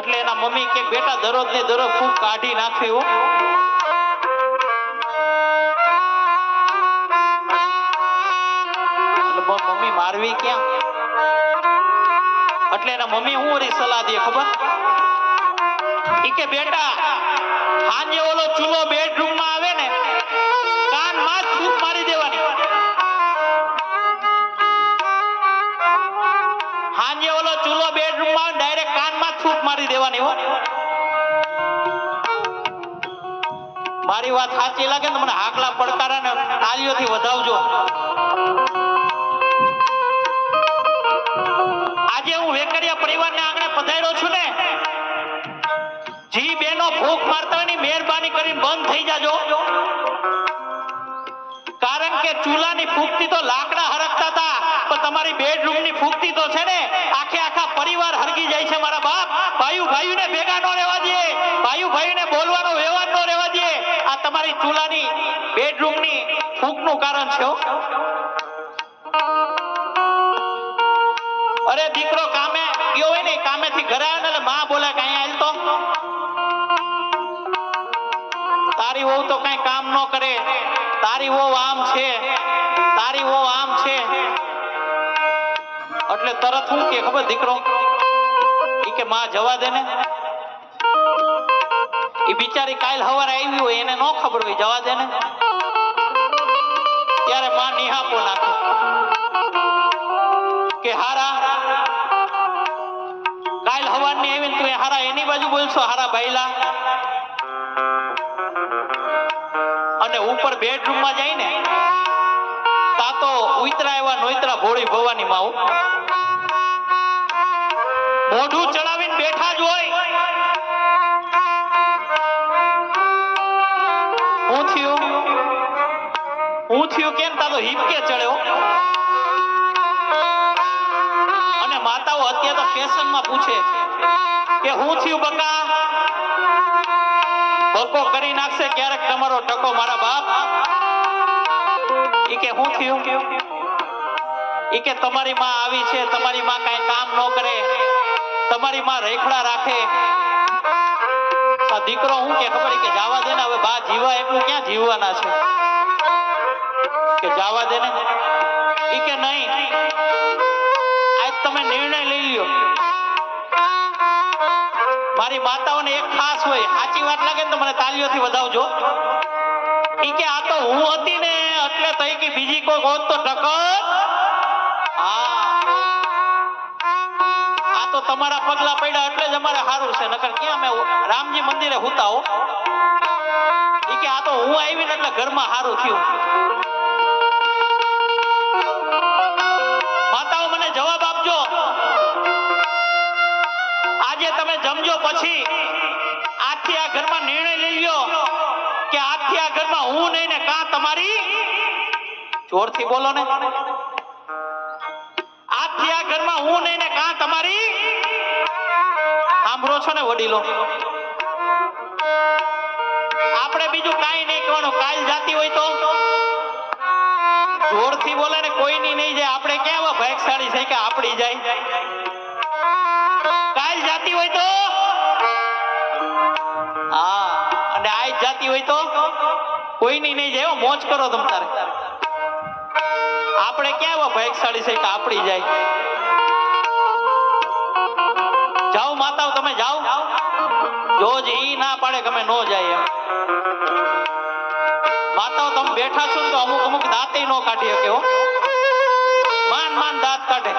એટલે એના મમ્મી કે, બેટા દરરોજ ને દરરોજ ખૂબ કાઢી નાખે હો. મમ્મી મારવી ક્યાં? એટલે એના મમ્મી હું સલાહ દે, ખબર? ઈ કે, બેટા, હાંજે હાંજે ઓલો ચૂલો બેડરૂમમાં ડાયરેક્ટ કાનમાં જ મારી દેવાની હો. મારી વાત સાચી લાગે ને મને હાકલા પડકારા ને તાલીઓથી વધાવજો. આજે હું વેકરિયા પરિવારને આંગણે પધાર્યો છું ને, જી બેનો ભૂખ મારતા ની મહેરબાની કરીને બંધ થઈ જાજો. કારણ કે ચૂલાની ફૂંકતી તો લાકડા હરકતા હતા, પણ તમારી બેડરૂમની ફૂંકતી તો છે ને આખે આખા પરિવાર હરગી જાય છે મારા બાપ ભાઈઓ ભાઈઓને ભેગા નો રહેવા દે. ભાઈઓ ભાઈઓને બોલવાનો વ્યવહાર નો રહેવા દે. આ તમારી ચૂલાની બેડરૂમની ફૂંકનું કારણ છે અરે દીકરો કામે ગયો હોય ને, કામેથી ઘરે આવે એટલે માં બોલે કે અહીંયા તો. તારી વહુ તો કઈ કામ ન કરે. તારી વહુ આમ છે. તારી વહુ આમ છે. એટલે તરત હું કે ખબર દીકરો? કે માં જવા દે ને? એ બિચારી કાલ હવારે આવી હોય, એને ન ખબર હોય, જવા દે ને? ત્યારે માં નિહાપો નાખે. કે હારા, કાલ હવારની આવીને તું હારા એની બાજુ બોલશો, હારા ભાઈલા? અને ઉપર બેડરૂમમાં જાય ને, તા તો ઉતરા એવા નોતરા ભોળી ભવાની માં, હો. મોઢું ચડાવીને બેઠા જ હોય. હું થયું? હું થયું કેમ તા તો હિપકે ચડ્યો? અને માતાઓ અત્યારે તો ફેશનમાં પૂછે કે હું થયું બકા? બકો કરી નાખશે ક્યારેક તમારો ટકો મારા બાપ. ઈ કે હું થયું? ઈ કે તમારી માં આવી છે, તમારી માં કાંઈ કામ ન કરે. તમારી માં રેખડા રાખે. આ દીકરો હું કે ખબર કે જાવા દે ને, હવે બા જીવા એટલું ક્યાં જીવવાના છે? કે જાવા દે ને? કે નહીં. આજ તમે નિર્ણય લઈ લ્યો. મારી માતાઓને એક ખાસ હોય, સાચી વાત લાગે ને તો મને તાલીઓથી વધાવજો. ઈ કે આ તો હું હતી ને, એટલે થઈ કે બીજી કોઈ હોત તો ટકર હા. તમારા પગલા પડ્યા એટલે જ અમારે સારું છે. નકર ક્યાં અમે રામજી મંદિરે હુતા ઈ કે આ તો હું આવી ને એટલે ઘરમાં સારું થયું. માતાઓ મને જવાબ આપજો. આજે તમે જમજો પછી આજથી આ ઘરમાં નિર્ણય લઈ લ્યો કે આજથી આ ઘરમાં હું નહીં ને કાં તમારી જોરથી બોલો ને. આજથી આ ઘરમાં હું નહીં ને કાં તમારી? સાંભળો છો ને વડીલો. આપણે બીજું કાંઈ નહીં કહેવાનું. કાલ જાતી હોય તો? જોરથી બોલે ને કોઈની નહીં જાય. આપણે ક્યાં આવા ભાગશાળી છે કે આપડી જાય? કાલ જાતી હોય તો? હા, અને આજ જાતી હોય તો? કોઈની નહીં જાય મોજ કરો તમ તારે. આપણે ક્યાં આવા ભાગશાળી છે કે આપડી જાય? જાઓ માતાઓ, તમે જાઓ. જોજ ઈ ના પાડે કે અમે નો જાય એમ. માતાઓ, તમે બેઠા છો તો અમુક અમુક દાંતે નો કાઢી શકે હો. માન માન દાંત કાઢે.